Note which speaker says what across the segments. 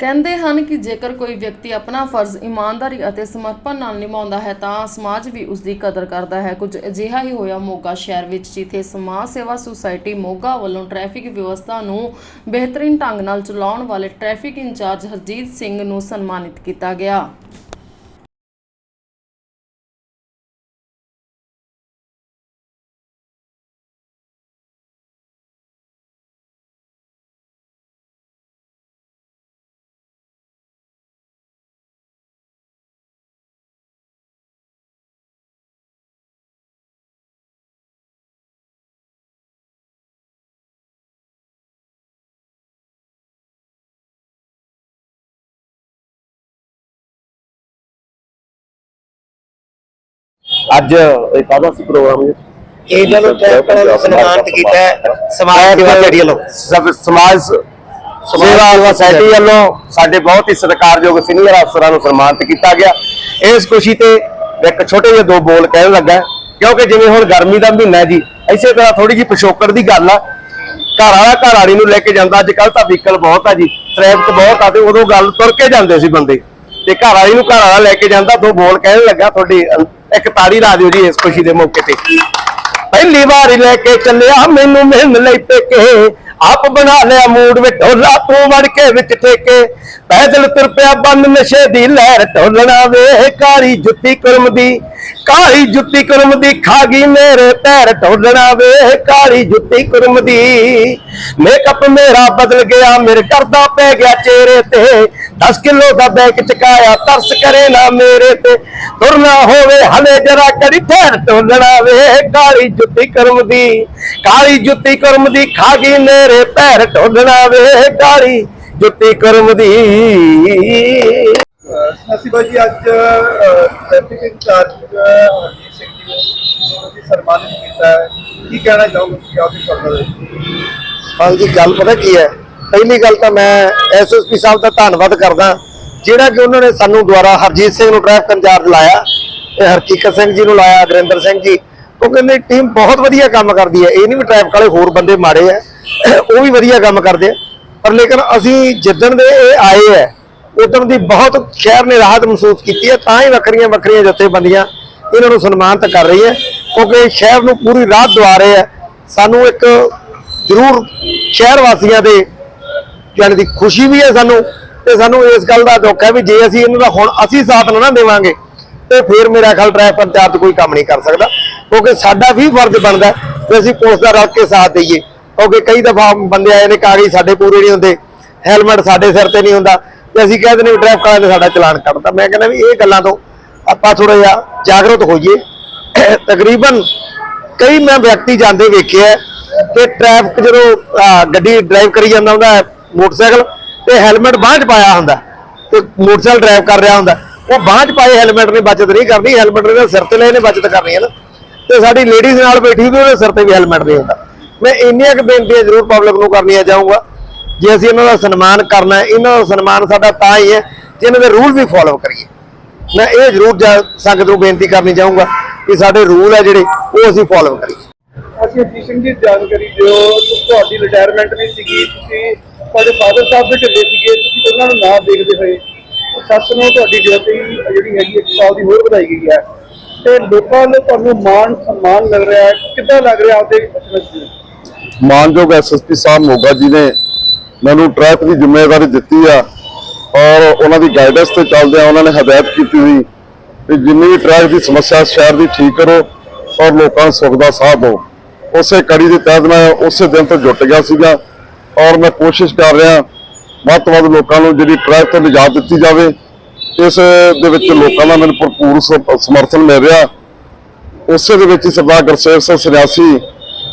Speaker 1: ਕਹਿੰਦੇ ਹਨ ਕਿ ਜੇਕਰ ਕੋਈ ਵਿਅਕਤੀ ਆਪਣਾ ਫਰਜ਼ ਇਮਾਨਦਾਰੀ ਅਤੇ ਸਮਰਪਣ ਨਾਲ ਨਿਭਾਉਂਦਾ ਹੈ, ਤਾਂ ਸਮਾਜ ਵੀ ਉਸ ਦੀ ਕਦਰ ਕਰਦਾ ਹੈ। ਕੁਝ ਅਜਿਹਾ ਹੀ ਹੋਇਆ ਮੋਗਾ ਸ਼ਹਿਰ ਵਿੱਚ, ਜਿੱਥੇ ਸਮਾਜ ਸੇਵਾ ਸੁਸਾਇਟੀ ਮੋਗਾ ਵੱਲੋਂ ਟ੍ਰੈਫਿਕ ਵਿਵਸਥਾ ਨੂੰ ਬਿਹਤਰੀਨ ਢੰਗ ਨਾਲ ਚਲਾਉਣ ਵਾਲੇ ਟ੍ਰੈਫਿਕ ਇੰਚਾਰਜ ਹਰਜੀਤ ਸਿੰਘ ਨੂੰ ਸਨਮਾਨਿਤ ਕੀਤਾ ਗਿਆ।
Speaker 2: ਅੱਜ ਇਹ ਕਾਹਦਾ ਸੀ ਪ੍ਰੋਗਰਾਮ ਜੀ?
Speaker 3: ਇਹਨਾਂ ਨੂੰ ਸਨਮਾਨਿਤ ਕੀਤਾ ਹੈ ਸਮਾਜ ਸੇਵਾ ਸੋਸਾਇਟੀ ਵੱਲੋਂ
Speaker 2: ਸਭ ਸਮਾਜ ਸੇਵਾ ਸੁਸਾਇਟੀ ਵੱਲੋਂ ਸਾਡੇ ਬਹੁਤ ਹੀ ਸਤਿਕਾਰਯੋਗ ਸੀਨੀਅਰ ਅਫਸਰਾਂ ਨੂੰ ਸਨਮਾਨਿਤ ਕੀਤਾ ਗਿਆ। ਇਸ ਖੁਸ਼ੀ ਤੇ ਇੱਕ ਛੋਟੇ ਜਿਹੇ ਦੋ ਬੋਲ ਕਹਿਣ ਲੱਗਾ ਕਿਉਂਕਿ ਜਿਵੇਂ ਹੁਣ ਗਰਮੀ ਦਾ ਮਹੀਨਾ ਜੀ ਇਸੇ ਤਰ੍ਹਾਂ ਥੋੜੀ ਜਿਹੀ ਪਿਛੋਕੜ ਦੀ ਗੱਲ ਆ। ਘਰ ਵਾਲਾ ਘਰ ਵਾਲੀ ਨੂੰ ਲੈ ਕੇ ਜਾਂਦਾ ਅੱਜ ਕੱਲ ਤਾਂ ਵਹੀਕਲ ਬਹੁਤ ਆ ਜੀ ਟ੍ਰੈਫਿਕ ਬਹੁਤ ਆ ਤੇ ਉਦੋਂ ਗੱਲ ਤੁਰ ਕੇ ਜਾਂਦੇ ਸੀ ਬੰਦੇ। ਤੇ ਘਰ ਵਾਲੀ ਨੂੰ ਘਰ ਵਾਲਾ ਲੈ ਕੇ ਜਾਂਦਾ, ਦੋ ਬੋਲ ਕਹਿਣ ਲੱਗਾ ਤੁਹਾਡੀ, ਇੱਕ ਤਾੜੀ ਲਾ ਦਿਓ ਜੀ ਇਸ ਖੁਸ਼ੀ ਦੇ ਮੌਕੇ ਤੇ। ਪਹਿਲੀ ਵਾਰ ਲੈ ਕੇ ਚੱਲਿਆ, ਮੈਨੂੰ ਮਿਲਣ ਲਈ ਪੇਕੇ। ਆਪ ਬਣਾ ਲਿਆ ਮੂਡ ਵਿੱਚ ਢੋਲਾ ਤੂੰ ਵੜ ਕੇ ਵਿੱਚ ਠੇਕੇ। ਪੈਦਲ ਤੁਰ ਪਿਆ ਬੰਨ ਨਸ਼ੇ ਦੀ ਲਹਿਰ ਢੋਲਣਾ ਵੇ, ਕਾਲੀ ਜੁੱਤੀ ਕੁਰਮ ਦੀ, ਕਾਲੀ ਜੁੱਤੀ ਕੁਰਮ ਦੀ ਖਾ ਗਈ ਮੇਰੇ ਪੈਰ ਢੋਲਣਾ ਵੇ, ਕਾਲੀ ਜੁੱਤੀ ਕੁਰਮ ਦੀ। ਮੇਕਅਪ ਮੇਰਾ ਬਦਲ ਗਿਆ, ਮੇਰੇ ਕਰਦਾ ਪੈ ਗਿਆ ਚਿਹਰੇ ਤੇ। 10 ਕਿਲੋ ਦਾ ਬੈਗ ਚਕਾਇਆ ਤਰਸ ਕਰੇ ਨਾ ਮੇਰੇ ਤੇ। ਤੁਰਨਾ ਹੋਵੇ ਹਲੇ ਜਰਾ ਕਰੀ ਠਹਿਰ ਢੋਲਣਾ ਵੇ ਕਾਲੀ ਜੁੱਤੀ ਕਰਮ ਦੀ ਕਾਲੀ ਜੁੱਤੀ ਕਰਮ ਦੀ ਖਾ ਗਈ ਮੇਰੇ ਪੈਰ ਢੋਲਣਾ ਵੇ ਕਾਲੀ ਜੁੱਤੀ ਕਰਮ ਦੀ।
Speaker 4: ਅਸੀਂ ਬਾਜੀ ਅੱਜ ਟ੍ਰੈਫਿਕ ਇੰਚਾਰਜ ਹਰਜੀਤ ਸਿੰਘ ਜੀ ਨੂੰ ਸਨਮਾਨਿਤ ਕੀਤਾ ਹੈ। ਕੀ ਕਹਿਣਾ ਚਾਹੋਗੇ ਤੁਸੀਂ ਸ਼ਬਦਾਂ ਦੇ?
Speaker 3: ਹਾਂਜੀ ਗੱਲ ਪਤਾ ਕੀ ਹੈ? ਪਹਿਲੀ ਗੱਲ ਤਾਂ ਮੈਂ ਐਸਐਸਪੀ ਸਾਹਿਬ ਦਾ ਧੰਨਵਾਦ ਕਰਦਾ, ਜਿਹੜਾ ਕਿ ਉਹਨਾਂ ਨੇ ਸਾਨੂੰ ਦੁਆਰਾ ਹਰਜੀਤ ਸਿੰਘ ਨੂੰ ਟ੍ਰੈਫਿਕ ਇੰਚਾਰਜ ਲਾਇਆ ਤੇ ਹਰਕੀਕਤ ਸਿੰਘ ਜੀ ਨੂੰ ਲਾਇਆ ਗੁਰਿੰਦਰ ਸਿੰਘ ਜੀ। ਉਹ ਕਹਿੰਦੇ ਟੀਮ ਬਹੁਤ ਵਧੀਆ ਕੰਮ ਕਰਦੀ ਹੈ, ਇਹ ਨਹੀਂ ਵੀ ਟ੍ਰੈਫਿਕ ਵਾਲੇ ਹੋਰ ਬੰਦੇ ਮਾੜੇ ਆ, ਉਹ ਵੀ ਵਧੀਆ ਕੰਮ ਕਰਦੇ ਆ। ਪਰ ਲੇਕਿਨ ਅਸੀਂ ਜਿੱਦਣ ਦੇ ਇਹ ਆਏ ਹੈ ਉਦੋਂ ਦੀ ਬਹੁਤ ਸ਼ਹਿਰ ਨੇ ਰਾਹਤ ਮਹਿਸੂਸ ਕੀਤੀ ਹੈ ਤਾਂ ਹੀ ਵੱਖਰੀਆਂ ਵੱਖਰੀਆਂ ਜਥੇਬੰਦੀਆਂ ਇਹਨਾਂ ਨੂੰ ਸਨਮਾਨਿਤ ਕਰ ਰਹੀ ਹੈ, ਕਿਉਂਕਿ ਸ਼ਹਿਰ ਨੂੰ ਪੂਰੀ ਰਾਹਤ ਦਵਾ ਰਹੇ ਹੈ ਸਾਨੂੰ ਇੱਕ ਜ਼ਰੂਰ ਸ਼ਹਿਰ ਵਾਸੀਆਂ ਦੇ ਜਾਣੀ ਦੀ ਖੁਸ਼ੀ ਵੀ ਹੈ ਸਾਨੂੰ ਤੇ ਸਾਨੂੰ ਇਸ ਗੱਲ ਦਾ ਦੁੱਖ ਹੈ ਵੀ ਜੇ ਅਸੀਂ ਇਹਨਾਂ ਦਾ ਹੁਣ ਅਸੀਂ ਸਾਥ ਨਾ ਦੇਵਾਂਗੇ ਤੇ ਫਿਰ ਮੇਰਾ ਖਿਆਲ ਟ੍ਰੈਫਿਕ ਪੰਚਾਇਤ ਕੋਈ ਕੰਮ ਨਹੀਂ ਕਰ ਸਕਦਾ ਕਿਉਂਕਿ ਸਾਡਾ ਵੀ ਫਰਜ਼ ਬਣਦਾ ਹੈ ਕਿ ਅਸੀਂ ਪੁਲਿਸ ਦਾ ਰਲ ਕੇ ਸਾਥ ਦਈਏ। ਕਿਉਂਕਿ ਕਈ ਦਫਾ ਬੰਦੇ ਆਏ ਨੇ ਕਾਗਜ਼ ਸਾਡੇ ਪੂਰੇ ਨਹੀਂ ਹੁੰਦੇ ਹੈਲਮਟ ਸਾਡੇ ਸਿਰ ਤੇ ਨਹੀਂ ਹੁੰਦਾ ਤੇ ਅਸੀਂ ਕਹਿੰਦੇ ਨੇ ਟ੍ਰੈਫਿਕ ਵਾਲਿਆਂ ਨੇ ਸਾਡਾ ਚਲਾਨ ਕੱਟਦਾ ਮੈਂ ਕਹਿੰਦਾ ਵੀ ਇਹ ਗੱਲਾਂ ਤੋਂ ਆਪਾਂ ਥੋੜਾ ਜਿਹਾ ਜਾਗਰੂਕ ਹੋਈਏ। ਤਕਰੀਬਨ ਕਈ ਮੈਂ ਵਿਅਕਤੀ ਜਾਂਦੇ ਵੇਖੇ ਆ ਕਿ ਟ੍ਰੈਫਿਕ ਜਦੋਂ ਗੱਡੀ ਡਰਾਈਵ ਕਰੀ ਜਾਂਦਾ ਹੁੰਦਾ ਹੈ, ਮੋਟਰਸਾਈਕਲ ਤੇ ਹੈਲਮਟ ਬਾਂਹ 'ਚ ਪਾਇਆ ਹੁੰਦਾ ਤੇ ਮੋਟਰਸਾਈਕਲ ਡਰਾਈਵ ਕਰ ਰਿਹਾ ਹੁੰਦਾ। ਉਹ ਬਾਂਹ 'ਚ ਪਾਏ ਹੈਲਮਟ ਨੇ, ਬਚਤ ਨਹੀਂ ਕਰਨੀ, ਹੈਲਮਟ ਨੇ ਸਿਰ ਤੇ ਲਏ ਨੇ, ਬਚਤ ਕਰਨੀ ਹੈ ਨਾ। ਤੇ ਸਾਡੀ ਲੇਡੀਜ਼ ਨਾਲ ਬੈਠੀ ਵੀ ਉਹਦੇ ਸਿਰ ਤੇ ਵੀ ਹੈਲਮਟ ਨਹੀਂ ਹੁੰਦਾ। ਮੈਂ ਇੰਨੀਆਂ ਕੁ ਬੇਨਤੀਆਂ ਜ਼ਰੂਰ ਪਬਲਿਕ ਨੂੰ ਕਰਨੀਆਂ ਚਾਹੂੰਗਾ। ਜੇ ਅਸੀਂ ਇਹਨਾਂ ਦਾ ਸਨਮਾਨ ਕਰਨਾ ਇਹਨਾਂ ਦਾ ਸਨਮਾਨ ਸਾਡਾ ਤਾਂ ਹੀ ਹੈ, ਜੇ ਇਹਨਾਂ ਦੇ ਰੂਲ ਵੀ ਫੋਲੋ ਕਰੀਏ। ਮੈਂ ਇਹ ਜ਼ਰੂਰ ਸੰਗਤ ਨੂੰ ਬੇਨਤੀ ਕਰਨੀ ਚਾਹੂੰਗਾ ਕਿ ਸਾਡੇ ਰੂਲ ਹੈ ਜਿਹੜੇ, ਉਹ ਅਸੀਂ ਫੋਲੋ ਕਰੀਏ।
Speaker 4: ਅਸੀਂ ਹਰਜੀਤ ਸਿੰਘ ਜੀ, ਜਾਣਕਾਰੀ ਦਿਓ ਤੁਹਾਡੀ ਰਿਟਾਇਰਮੈਂਟ ਵੀ ਸੀਗੀ, ਤੁਸੀਂ ਤੁਹਾਡੇ ਫਾਦਰ ਸਾਹਿਬ ਦੇ ਢਿੱਲੇ ਸੀਗੇ, ਤੁਸੀਂ ਉਹਨਾਂ ਨੂੰ ਨਾ ਦੇਖਦੇ ਹੋਏ। ਸੱਸ ਨੂੰ ਤੁਹਾਡੀ ਡਿਊਟੀ ਜਿਹੜੀ ਹੈਗੀ, ਇੱਕ ਸਾਲ ਦੀ ਹੋਰ ਵਧਾਈ ਗਈ ਹੈ। ਤੇ ਲੋਕਾਂ ਨੂੰ ਤੁਹਾਨੂੰ ਮਾਣ, ਸਨਮਾਨ ਮਿਲ ਰਿਹਾ ਹੈ। ਕਿੱਦਾਂ ਲੱਗ ਰਿਹਾ ਆਪਦੇ ਵਿੱਚ
Speaker 5: ਮਾਨਯੋਗ ਐਸਐਸਪੀ ਸਾਹਿਬ ਮੋਗਾ ਜੀ ਨੇ ਮੈਨੂੰ ਟਰੈਫਿਕ ਦੀ ਜ਼ਿੰਮੇਵਾਰੀ ਦਿੱਤੀ ਆ ਔਰ ਉਹਨਾਂ ਦੀ ਗਾਈਡੈਂਸ ਤੇ ਚੱਲਦੇ ਆ ਉਹਨਾਂ ਨੇ ਹਦਾਇਤ ਕੀਤੀ ਹੋਈ ਕਿ ਜਿੰਨੀ ਵੀ ਟ੍ਰੈਫਿਕ ਦੀ ਸਮੱਸਿਆ ਸ਼ਹਿਰ ਦੀ ਠੀਕ ਕਰੋ ਔਰ ਲੋਕਾਂ ਨੂੰ ਸੁੱਖ ਦਾ ਸਾਥ ਦਿਓ। ਉਸੇ ਕੜੀ ਦੇ ਤਹਿਤ ਮੈਂ ਉਸੇ ਦਿਨ ਤੋਂ ਜੁਟ ਗਿਆ ਸੀਗਾ ਔਰ ਮੈਂ ਕੋਸ਼ਿਸ਼ ਕਰ ਰਿਹਾ ਵੱਧ ਤੋਂ ਵੱਧ ਲੋਕਾਂ ਨੂੰ ਜਿਹੜੀ ਟ੍ਰੈਫਿਕ ਤੋਂ ਨਿਜਾਤ ਦਿੱਤੀ ਜਾਵੇ, ਇਸ ਦੇ ਵਿੱਚ ਲੋਕਾਂ ਦਾ ਮੈਨੂੰ ਭਰਪੂਰ ਸ- ਸਮਰਥਨ ਮਿਲ ਰਿਹਾ। ਉਸੇ ਦੇ ਵਿੱਚ ਸਰਦਾਰ ਗੁਰਸੇਵ ਸਿੰਘ ਸੰਨਿਆਸੀ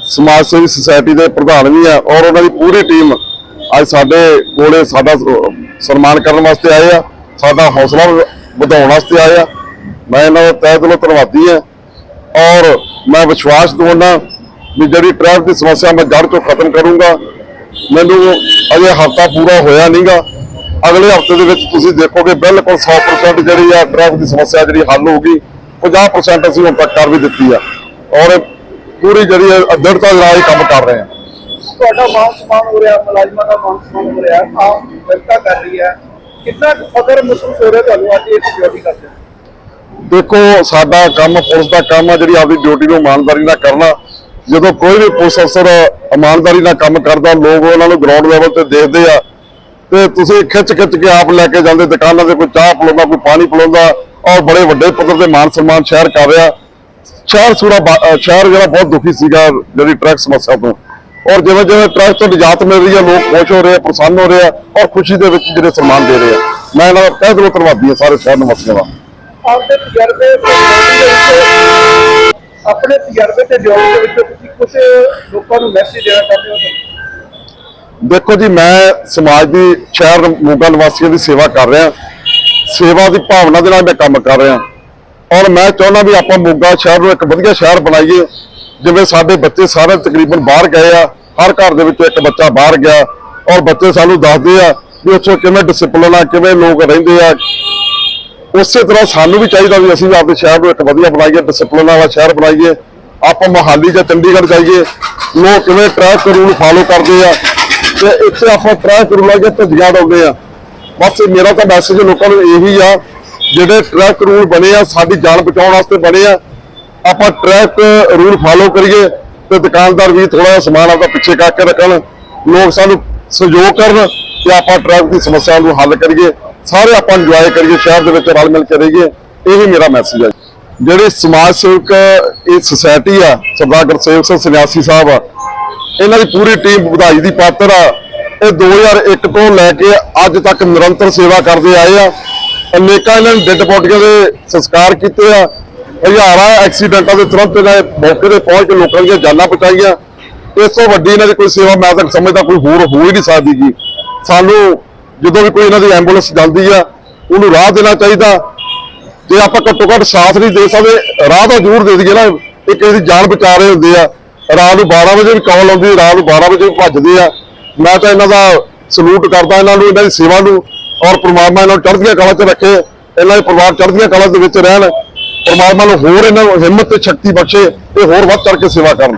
Speaker 5: ਸਮਾਜ ਸੇਵੀ ਸੁਸਾਇਟੀ ਦੇ ਪ੍ਰਧਾਨ ਵੀ ਆ ਔਰ ਉਹਨਾਂ ਦੀ ਪੂਰੀ ਟੀਮ ਅੱਜ ਸਾਡੇ ਕੋਲੇ ਸਾਡਾ ਸਨਮਾਨ ਕਰਨ ਵਾਸਤੇ ਆਏ ਆ, ਸਾਡਾ ਹੌਸਲਾ ਵਧਾਉਣ ਵਾਸਤੇ ਆਏ ਆ। ਮੈਂ ਇਹਨਾਂ ਦਾ ਤਹਿ ਦਿਲੋਂ ਧੰਨਵਾਦੀ ਆ ਔਰ ਮੈਂ ਵਿਸ਼ਵਾਸ ਦਿਵਾਉਣਾ ਵੀ ਜਿਹੜੀ ਟ੍ਰੈਫਿਕ ਦੀ ਸਮੱਸਿਆ ਮੈਂ ਜੜ ਤੋਂ ਖਤਮ ਕਰੂੰਗਾ। ਮੈਨੂੰ ਅਜੇ ਹਫਤਾ ਪੂਰਾ ਹੋਇਆ ਨਹੀਂਗਾ ਅਗਲੇ ਹਫ਼ਤੇ ਦੇ ਵਿੱਚ ਤੁਸੀਂ ਦੇਖੋਗੇ ਬਿਲਕੁਲ 100% ਜਿਹੜੀ ਆ ਟ੍ਰੈਫਿਕ ਦੀ ਸਮੱਸਿਆ ਜਿਹੜੀ ਹੱਲ ਹੋਊਗੀ। 50% ਅਸੀਂ ਹੁਣ ਤੱਕ ਕਰ ਵੀ ਦਿੱਤੀ ਆ। ਔਰ ਪੂਰੀ ਜਿਹੜੀ ਹੈ ਦ੍ਰਿੜਤਾ ਦੇ ਨਾਲ ਹੀ ਕੰਮ ਕਰ ਰਹੇ ਆ।
Speaker 4: ਤੁਹਾਡਾ ਮਾਨ ਸਨਮਾਨ ਹੋ ਰਿਹਾ ਮੁਲਾਜ਼ਮਾਂ ਦਾ ਮਾਨ ਸਨਮਾਨ ਹੋ ਰਿਹਾ। ਆਮ ਜਨਤਾ ਕਰ ਰਹੀ ਹੈ। ਕਿੰਨਾ ਕੁ ਫਖਰ ਮਹਿਸੂਸ ਹੋ ਰਿਹਾ ਤੁਹਾਨੂੰ ਅੱਜ ਇਸ ਡਿਊਟੀ ਕਰਦੇ
Speaker 5: ਦੇਖੋ ਸਾਡਾ ਕੰਮ ਪੁਲਿਸ ਦਾ ਕੰਮ ਆ ਜਿਹੜੀ ਆਪਦੀ ਡਿਊਟੀ ਨੂੰ ਇਮਾਨਦਾਰੀ ਨਾਲ ਕਰਨਾ। ਜਦੋਂ ਕੋਈ ਵੀ ਪੁਲਿਸ ਅਫਸਰ ਇਮਾਨਦਾਰੀ ਨਾਲ ਕੰਮ ਕਰਦਾ, ਲੋਕ ਉਹਨਾਂ ਨੂੰ ਗਰਾਊਂਡ ਲੈਵਲ ਤੇ ਦੇਖਦੇ ਆ। ਤੇ ਤੁਸੀਂ ਖਿੱਚ ਖਿੱਚ ਕੇ ਆਪ ਲੈ ਕੇ ਜਾਂਦੇ, ਦੁਕਾਨਾਂ ਤੇ ਕੋਈ ਚਾਹ ਪਿਲਾਉਂਦਾ, ਕੋਈ ਪਾਣੀ ਪਿਲਾਉਂਦਾ ਔਰ ਬੜੇ ਵੱਡੇ ਪੱਧਰ ਤੇ ਮਾਨ ਸਨਮਾਨ ਸ਼ਹਿਰ ਕਰ ਰਿਹਾ। ਸ਼ਹਿਰ ਸੂਰਾ ਸ਼ਹਿਰ ਜਿਹੜਾ ਬਹੁਤ ਦੁਖੀ ਸੀਗਾ ਜਿਹੜੀ ਟਰੱਕ ਸਮੱਸਿਆ ਤੋਂ। ਔਰ ਜਿਵੇਂ ਜਿਵੇਂ ਟਰੱਕ ਤੋਂ ਨਿਜਾਤ ਮਿਲ ਰਹੀ ਹੈ, ਲੋਕ ਖੁਸ਼ ਹੋ ਰਹੇ ਆ, ਪ੍ਰਸੰਨ ਹੋ ਰਹੇ ਆ, ਔਰ ਖੁਸ਼ੀ ਦੇ ਵਿੱਚ ਜਿਹੜੇ ਸਨਮਾਨ ਦੇ ਰਹੇ ਆ। ਮੈਂ ਇਹਨਾਂ ਦਾ ਤਹਿ ਦਿਲੋਂ ਧੰਨਵਾਦੀ ਹਾਂ ਸਾਰੇ ਸ਼ਹਿਰ ਨਿਵਾਸੀਆਂ ਦਾ।
Speaker 4: ਆਪਦੇ ਤਜਰਬੇ ਆਪਣੇ ਤਜਰਬੇ ਤੇ ਡਿਊਟੀ ਦੇ ਵਿੱਚ ਤੁਸੀਂ ਕੁਝ ਲੋਕਾਂ ਨੂੰ ਮੈਸੇਜ ਦੇਣਾ ਚਾਹੁੰਦੇ ਹੋ?
Speaker 5: ਦੇਖੋ ਜੀ, ਮੈਂ ਸਮਾਜ ਦੀ ਸ਼ਹਿਰ ਮੋਗਾ ਨਿਵਾਸੀਆਂ ਦੀ ਸੇਵਾ ਕਰ ਰਿਹਾ। ਸੇਵਾ ਦੀ ਭਾਵਨਾ ਦੇ ਨਾਲ ਮੈਂ ਕੰਮ ਕਰ ਰਿਹਾ। ਔਰ ਮੈਂ ਚਾਹੁੰਦਾ ਵੀ ਆਪਾਂ ਮੋਗਾ ਸ਼ਹਿਰ ਨੂੰ ਇੱਕ ਵਧੀਆ ਸ਼ਹਿਰ ਬਣਾਈਏ। ਜਿਵੇਂ ਸਾਡੇ ਬੱਚੇ ਸਾਰੇ ਤਕਰੀਬਨ ਬਾਹਰ ਗਏ ਆ, ਹਰ ਘਰ ਦੇ ਵਿੱਚ ਇੱਕ ਬੱਚਾ ਬਾਹਰ ਗਿਆ। ਔਰ ਬੱਚੇ ਸਾਨੂੰ ਦੱਸਦੇ ਆ ਵੀ ਉੱਥੋਂ ਕਿਵੇਂ ਡਿਸਪਲਿਨ ਆ, ਕਿਵੇਂ ਲੋਕ ਰਹਿੰਦੇ ਆ। ਉਸੇ ਤਰ੍ਹਾਂ ਸਾਨੂੰ ਵੀ ਚਾਹੀਦਾ ਵੀ ਅਸੀਂ ਵੀ ਆਪਣੇ ਸ਼ਹਿਰ ਨੂੰ ਇੱਕ ਵਧੀਆ ਬਣਾਈਏ ਡਿਸਪਲਿਨ ਵਾਲਾ ਸ਼ਹਿਰ ਬਣਾਈਏ। ਆਪਾਂ ਮੋਹਾਲੀ ਜਾਂ ਚੰਡੀਗੜ੍ਹ ਜਾਈਏ, ਲੋਕ ਕਿਵੇਂ ਟ੍ਰੈਫਿਕ ਰੂਲ ਫਾਲੋ ਕਰਦੇ ਆ ਤੇ ਇੱਥੇ ਆਪਾਂ ਟ੍ਰੈਫਿਕ ਰੂਲਾਂ ਦੇ ਧੱਜੀਆਂ ਡਾਉਂਦੇ ਆ। ਬਸ ਮੇਰਾ ਤਾਂ ਮੈਸੇਜ ਲੋਕਾਂ ਨੂੰ ਇਹੀ ਆ, ਜਿਹੜੇ ਟ੍ਰੈਫਿਕ ਰੂਲ ਬਣੇ ਆ, ਸਾਡੀ ਜਾਨ ਬਚਾਉਣ ਵਾਸਤੇ ਬਣੇ ਆ, ਆਪਾਂ ਟ੍ਰੈਫਿਕ ਰੂਲ ਫਾਲੋ ਕਰੀਏ ਤੇ ਦੁਕਾਨਦਾਰ ਵੀ ਥੋੜਾ ਜਿਹਾ ਸਮਾਨ ਆਪਦਾ ਪਿੱਛੇ ਕਰਕੇ ਰੱਖਣ, ਲੋਕ ਸਾਨੂੰ ਸਹਿਯੋਗ ਕਰਨ ਤੇ ਆਪਾਂ ਟ੍ਰੈਫਿਕ ਦੀ ਸਮੱਸਿਆ ਨੂੰ ਹੱਲ ਕਰੀਏ। ਸਾਰੇ ਆਪਾਂ ਇੰਜੋਏ ਕਰੀਏ, ਸ਼ਹਿਰ ਦੇ ਵਿੱਚ ਰਲ ਮਿਲ ਕੇ ਰਹੀਏ, ਇਹੀ ਮੇਰਾ ਮੈਸੇਜ ਹੈ ਜਿਹੜੇ ਸਮਾਜ ਸੇਵਕ, ਇਹ ਸੁਸਾਇਟੀ ਆ ਸਰਦਾਰ ਗੁਰਸੇਵਕ ਸਿੰਘ, ਸੰਨਿਆਸੀ ਸਾਹਿਬ ਆ, ਇਹਨਾਂ ਦੀ ਪੂਰੀ ਟੀਮ ਵਧਾਈ ਦੀ ਪਾਤਰ ਆ। ਇਹ 2001 ਤੋਂ ਲੈ ਕੇ ਅੱਜ ਤੱਕ ਨਿਰੰਤਰ ਸੇਵਾ ਕਰਦੇ ਆਏ ਆ। ਅਨੇਕਾਂ ਇਹਨਾਂ ਨੇ ਡੈੱਡ ਬੋਡੀਆਂ ਦੇ ਸੰਸਕਾਰ ਕੀਤੇ ਆ। ਹਜ਼ਾਰਾਂ ਐਕਸੀਡੈਂਟਾਂ ਦੇ ਤੁਰੰਤ ਇਹਨਾਂ ਮੌਕੇ ਤੇ ਪਹੁੰਚ ਕੇ ਲੋਕਾਂ ਦੀਆਂ ਜਾਨਾਂ ਬਚਾਈਆਂ। ਇਸ ਤੋਂ ਵੱਡੀ ਇਹਨਾਂ ਦੀ ਕੋਈ ਸੇਵਾ ਮੈਂ ਤਾਂ ਸਮਝਦਾ ਕੋਈ ਹੋਰ ਹੋ ਹੀ ਨਹੀਂ ਸਕਦੀ ਜੀ। ਸਾਨੂੰ ਜਦੋਂ ਵੀ ਕੋਈ ਇਹਨਾਂ ਦੀ ਐਂਬੂਲੈਂਸ ਜਾਂਦੀ ਆ, ਉਹਨੂੰ ਰਾਹ ਦੇਣਾ ਚਾਹੀਦਾ। ਜੇ ਆਪਾਂ ਘੱਟੋ ਘੱਟ ਸਾਥ ਨਹੀਂ ਦੇ ਸਕਦੇ, ਰਾਹ ਤਾਂ ਜ਼ਰੂਰ ਦੇ ਦਈਏ ਨਾ। ਇਹ ਕਿਸੇ ਦੀ ਜਾਨ ਬਚਾ ਰਹੇ ਹੁੰਦੇ ਆ। ਰਾਤ ਨੂੰ 12 ਵਜੇ ਵੀ ਕਾਲ ਆਉਂਦੀ ਰਾਤ ਨੂੰ 12 ਵਜੇ ਵੀ ਭੱਜਦੇ ਆ। ਮੈਂ ਤਾਂ ਇਹਨਾਂ ਦਾ ਸਲੂਟ ਕਰਦਾ, ਇਹਨਾਂ ਨੂੰ, ਇਹਨਾਂ ਦੀ ਸੇਵਾ ਨੂੰ, ਔਰ ਪ੍ਰਮਾਤਮਾ ਇਹਨਾਂ ਨੂੰ ਚੜ੍ਹਦੀਆਂ ਕਲਾ 'ਚ ਰੱਖੇ, ਇਹਨਾਂ ਦੇ ਪਰਿਵਾਰ ਚੜ੍ਹਦੀਆਂ ਕਲਾ ਦੇ ਵਿੱਚ ਰਹਿਣ। ਪਰਮਾਤਮਾ ਨੂੰ ਹੋਰ ਇਹਨਾਂ ਨੂੰ ਹਿੰਮਤ ਤੇ ਸ਼ਕਤੀ ਬਖਸ਼ੇ ਤੇ ਹੋਰ ਵੱਧ ਚੜ੍ਹ ਕੇ ਸੇਵਾ ਕਰਨ।